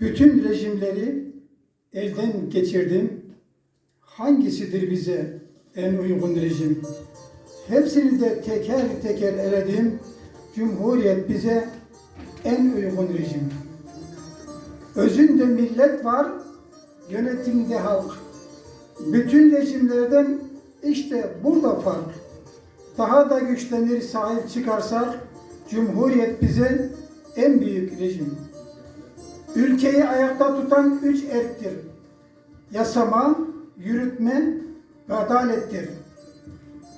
Bütün rejimleri elden geçirdim. Hangisidir bize en uygun rejim? Hepsini de teker teker eledim. Cumhuriyet bize en uygun rejim. Özünde millet var, yönetimde halk. Bütün rejimlerden işte burada fark. Daha da güçlenir sahip çıkarsak, Cumhuriyet bize en büyük rejim. Ülkeyi ayakta tutan üç erktir. Yasama, yürütme ve adalettir.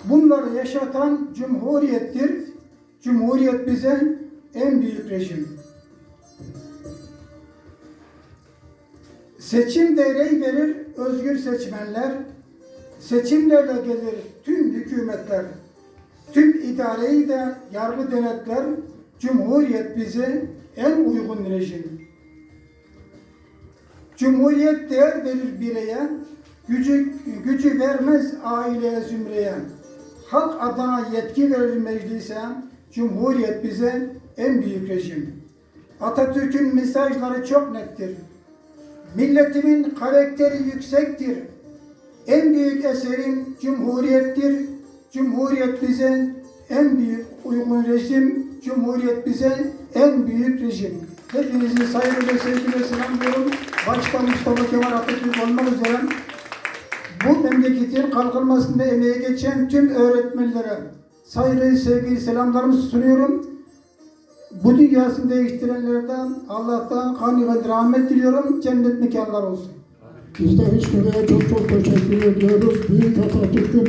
Bunları yaşatan Cumhuriyettir. Cumhuriyet bize en büyük rejim. Seçim rey verir özgür seçmenler. Seçimlerle gelir tüm hükümetler. Tüm idareyi de yargı denetler. Cumhuriyet bize en uygun rejim. Cumhuriyet değer verir bireye, gücü, gücü vermez aileye zümreye. Halk adına yetki verir meclise, Cumhuriyet bize en büyük rejim. Atatürk'ün mesajları çok nettir. Milletimin karakteri yüksektir. En büyük eserim Cumhuriyettir. Cumhuriyet bize en büyük uygun rejim. Cumhuriyet bize en büyük rejim. Hepinizi saygıyla sevgiyle selamlıyorum. Başta Mustafa Kemal Atatürk olmak üzere bu memleketin kalkınmasında emeği geçen tüm öğretmenlere saygı, sevgi, selamlarımı sunuyorum. Bu dünyasını değiştirenlerden Allah'tan kanı ve rahmet diliyorum. Cennet mekanlar olsun. Biz de hiç kimseye çok çok teşekkür ediyoruz. Büyük Atatürk'ün